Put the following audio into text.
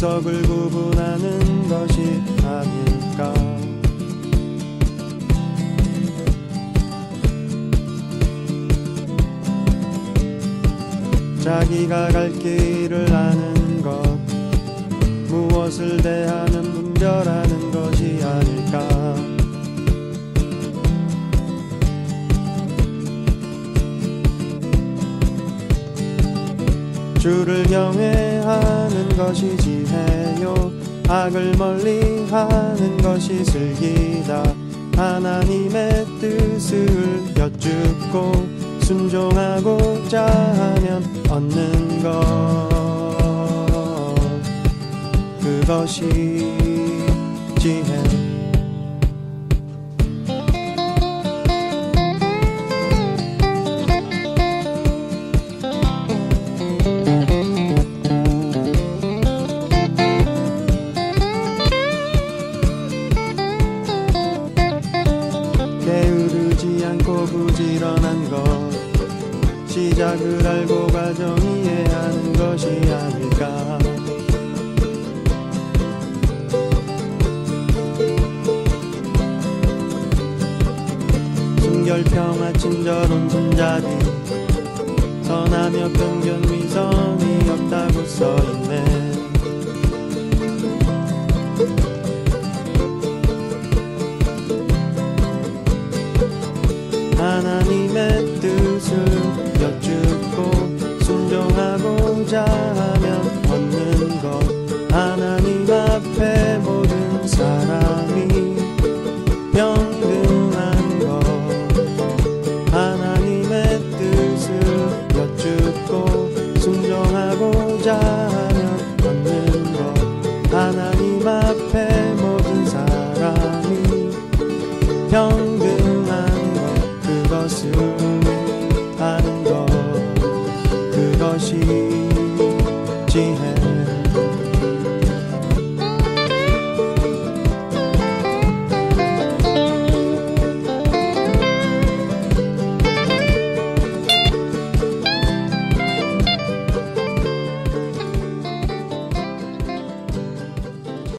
적을 구분하는 것이 아닐까. 자기가 갈 길을 아는 것 무엇을 대하는 분별하는 것이 아닐까. 주를 경외하는 것이 지혜요. 악을 멀리하는 것이 슬기다. 하나님의 뜻을 여쭙고 순종하고자 하면 얻는 것. 그것이 지혜 시작을 알고 과정 이해하는 것이 아닐까. 순결평화 친절한 손자비 선하며 편견 위선이 없다고 써있네. 하나님의 뜻을 자면 얻는 것. 하나님 앞에 모든 사람, 평등한 것. 하나님의 뜻을 여쭙고 순종하고자 하면 하나님 앞에 모든 사람이 평등한 것. 그것을 아는 것. 그것이 G